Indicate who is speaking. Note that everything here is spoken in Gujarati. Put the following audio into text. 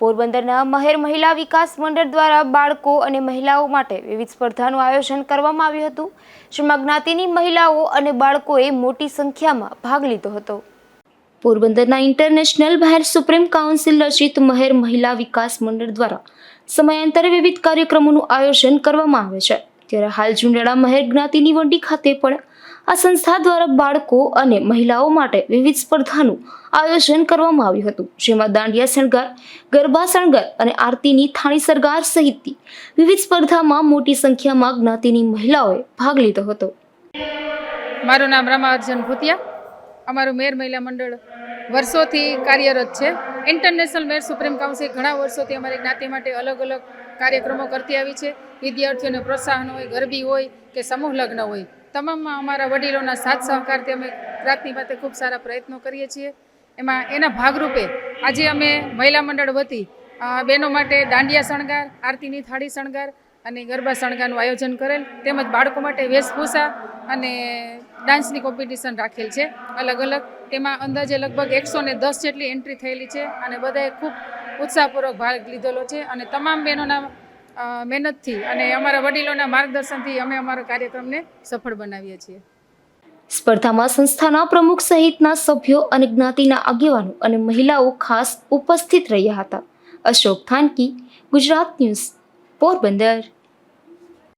Speaker 1: પોરબંદરના મહેર મહિલા વિકાસ મંડળ દ્વારા બાળકો અને મહિલાઓ માટે વિવિધ સ્પર્ધાનું આયોજન કરવામાં આવ્યું હતું, જેમાં જ્ઞાતિની મહિલાઓ અને બાળકોએ મોટી સંખ્યામાં ભાગ લીધો હતો. પોરબંદરના ઇન્ટરનેશનલ બહાર સુપ્રીમ કાઉન્સિલ રચિત મહેર મહિલા વિકાસ મંડળ દ્વારા સમયાંતરે વિવિધ કાર્યક્રમોનું આયોજન કરવામાં આવે છે. ત્યારે હાલ જુંડાળા મહેર જ્ઞાતિની વંડી ખાતે પણ આ સંસ્થા દ્વારા બાળકો અને મહિલાઓ માટે વિવિધ સ્પર્ધાનું આયોજન કરવામાં આવ્યું હતું. જેમાં દાંડિયા શણગાર, ગરબા શણગાર અને આરતીની થાણી સરગાર સહિતની વિવિધ સ્પર્ધામાં મોટી સંખ્યામાં જ્ઞાતિની મહિલાઓએ ભાગ લીધો હતો.
Speaker 2: મારું નામ રમા અર્જન ભૂતિયા. અમારું મેર મહિલા મંડળ વર્ષોથી કાર્યરત છે. ઇન્ટરનેશનલ મેર સુપ્રીમ કાઉન્સિલ ઘણા વર્ષોથી અમારી જ્ઞાતિ માટે અલગ અલગ કાર્યક્રમો કરતી આવી છે. વિદ્યાર્થીઓને પ્રોત્સાહન હોય, ગરબી હોય કે સમૂહ લગ્ન હોય. તમામમાં અમારા વડીલોના સાથ સહકારથી અમે જ્ઞાતિ માટે ખૂબ સારા પ્રયત્નો કરીએ છીએ. એમાં એના ભાગરૂપે આજે અમે મહિલા મંડળ વતી બહેનો માટે દાંડિયા શણગાર, આરતીની થાળી શણગાર અને ગરબા શણગારનું આયોજન કરેલ. તેમજ બાળકો માટે વેશભૂષા અને ડાન્સની કોમ્પિટિશન રાખેલ છે, અલગ અલગ. તેમાં અંદાજે લગભગ એકસો ને દસ જેટલી એન્ટ્રી થયેલી છે અને બધાએ ખૂબ ઉત્સાહપૂર્વક ભાગ લીધેલો છે. અને તમામ બહેનોના મહેનતથી અને અમારા વડીલોના માર્ગદર્શનથી અમે અમારા કાર્યક્રમને સફળ બનાવીએ છીએ.
Speaker 1: સ્પર્ધામાં સંસ્થાના પ્રમુખ સહિતના સભ્યો અને જ્ઞાતિના આગેવાનો અને મહિલાઓ ખાસ ઉપસ્થિત રહ્યા હતા. અશોક થાનકી, ગુજરાત ન્યૂઝ, પોરબંદર.